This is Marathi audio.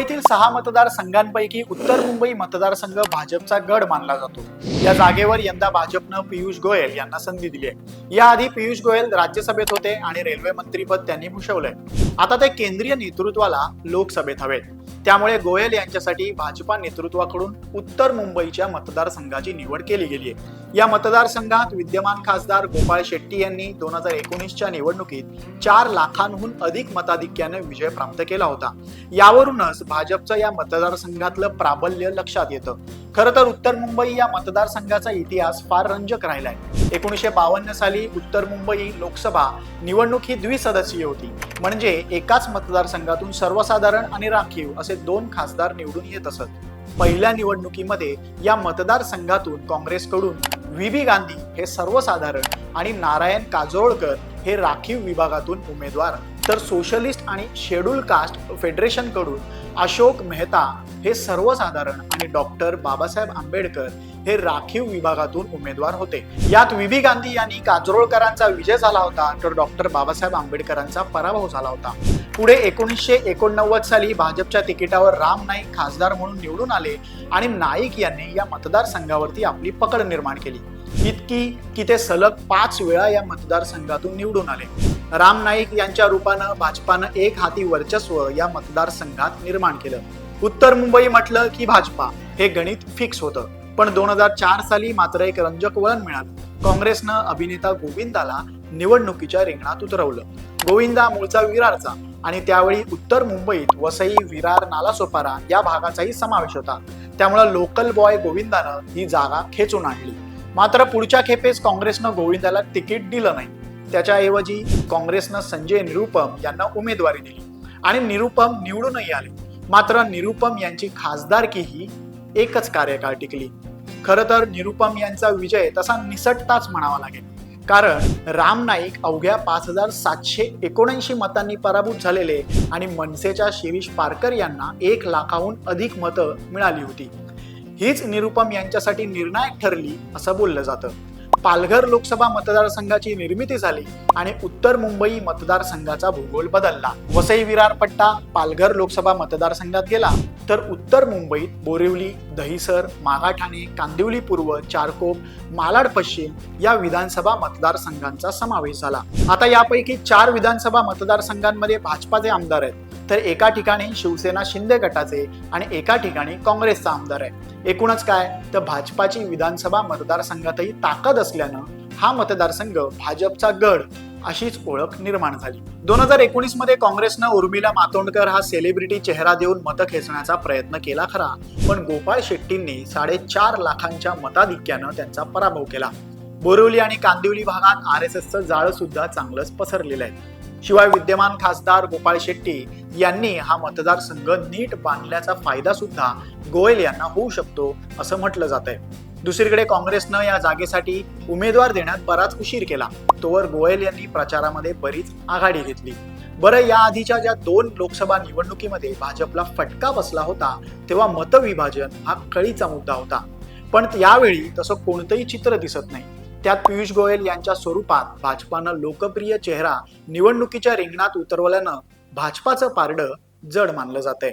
मुंबईतील सहा मतदारसंघांपैकी उत्तर मुंबई मतदारसंघ भाजपचा गड मानला जातो. या जागेवर यंदा भाजपनं पियुष गोयल यांना संधी दिली आहे. याआधी पियुष गोयल राज्यसभेत होते आणि रेल्वे मंत्रीपद त्यांनी भूषवलंय. आता ते केंद्रीय नेतृत्वाला लोकसभेत हवेत. त्यामुळे गोयल यांच्यासाठी भाजपा नेतृत्वाकडून उत्तर मुंबईच्या मतदारसंघाची निवड केली गेली आहे. या मतदारसंघात विद्यमान खासदार गोपाळ शेट्टी यांनी दोन हजार एकोणीसच्या निवडणुकीत चार लाखांहून अधिक मताधिक्याने विजय प्राप्त केला होता. यावरूनच भाजपचं या मतदारसंघातलं प्राबल्य लक्षात येतं. खरं तर उत्तर मुंबई या मतदारसंघाचा इतिहास फार रंजक राहिलाय. एकोणीसशे बावन्न साली उत्तर मुंबई लोकसभा निवडणूक ही द्विसदस्यीय होती. म्हणजे एकाच मतदारसंघातून सर्वसाधारण आणि राखीव असे दोन खासदार निवडून येत असत. पहिल्या निवडणुकीमध्ये या मतदारसंघातून काँग्रेसकडून व्ही. बी. गांधी हे सर्वसाधारण आणि नारायण काजोळकर हे राखीव विभागातून उमेदवार. तर सोशलिस्ट आणि शेड्यूल कास्ट फेडरेशनकडून अशोक मेहता हे सर्वसाधारण आणि डॉक्टर बाबासाहेब आंबेडकर हे राखीव विभागातून उमेदवार होते. यात विबी गांधी यांनी काजरोळकरांचा विजय झाला होता तर डॉक्टर बाबासाहेब आंबेडकरांचा पराभव झाला होता. पुढे एकोणीसशे एकोणनव्वद साली भाजपच्या तिकिटावर राम नाईक खासदार म्हणून निवडून आले आणि नाईक यांनी या मतदारसंघावरती आपली पकड निर्माण केली. इतकी की ते सलग पाच वेळा या मतदारसंघातून निवडून आले. राम नाईक यांच्या रूपानं भाजपानं एक हाती वर्चस्व या मतदारसंघात निर्माण केलं. उत्तर मुंबई म्हटलं की भाजपा. हे गणित फिक्स होतं. पण दोन हजार चार साली मात्र एक रंजक वळण मिळालं. काँग्रेसनं अभिनेता गोविंदाला निवडणुकीच्या रिंगणात उतरवलं. गोविंदा मूळचा विरारचा आणि त्यावेळी उत्तर मुंबईत वसई विरार नालासोपारा या भागाचाही समावेश होता. त्यामुळं लोकल बॉय गोविंदानं ही जागा खेचून आणली. मात्र पुढच्या खेपेस काँग्रेसनं गोविंदाला तिकीट दिलं नाही. त्याच्याऐवजी काँग्रेसनं संजय निरुपम यांना उमेदवारी दिली. आणि निरुपम निवडूनही आले. मात्र निरुपम यांची खासदारकी ही एकच कार्यकाळ टिकली. खरं तर निरुपम यांचा विजय तसा निसटताच म्हणावा लागेल. कारण राम नाईक अवघ्या पाच हजार सातशे एकोणऐंशी मतांनी पराभूत झालेले आणि मनसेच्या शिरीष पारकर यांना एक लाखाहून अधिक मतं मिळाली होती. हीच निरुपम यांच्यासाठी निर्णायक ठरली असं बोललं जातं. पालघर लोकसभा मतदारसंघाची निर्मिती झाली आणि उत्तर मुंबई मतदारसंघाचा भूगोल बदलला. वसई विरार पट्टा पालघर लोकसभा मतदारसंघात गेला. तर उत्तर मुंबईत बोरिवली दहिसर मागाठाणे कांदिवली पूर्व चारकोप मालाड पश्चिम या विधानसभा मतदारसंघांचा समावेश झाला. आता यापैकी चार विधानसभा मतदारसंघांमध्ये भाजपाचे आमदार आहेत. तर एका ठिकाणी शिवसेना शिंदे गटाचे आणि एका ठिकाणी काँग्रेसचा आमदार आहे. एकूणच काय? तर भाजपाची विधानसभा मतदारसंघातही ताकद असल्यानं हा मतदारसंघ भाजपचा गड अशीच ओळख निर्माण झाली. दोन हजार एकोणीसमध्ये काँग्रेसनं उर्मिला मातोंडकर हा सेलिब्रिटी चेहरा देऊन मतं खेचण्याचा प्रयत्न केला खरा पण गोपाळ शेट्टींनी साडेचार लाखांच्या मताधिक्यानं त्यांचा पराभव केला. बोरिवली आणि कांदिवली भागात आर एस एसचं जाळं सुद्धा चांगलंच पसरलेलं आहे. शिवाय विद्यमान खासदार गोपाळ शेट्टी यांनी हा मतदारसंघ नीट बांधल्याचा फायदा सुद्धा गोयल यांना होऊ शकतो असं म्हटलं जात आहे दुसरीकडे काँग्रेसनं या जागेसाठी उमेदवार देण्यात बराच उशीर केला. तोवर गोयल यांनी प्रचारामध्ये बरीच आघाडी घेतली. बरं या आधीच्या ज्या दोन लोकसभा निवडणुकीमध्ये भाजपला फटका बसला होता तेव्हा मतविभाजन हा कळीचा मुद्दा होता. पण यावेळी तसं कोणतंही चित्र दिसत नाही. त्यात पियुष गोयल यांच्या स्वरूपात भाजपानं लोकप्रिय चेहरा निवडणुकीच्या रिंगणात उतरवल्यानं भाजपाचं पारडं जड मानलं जात आहे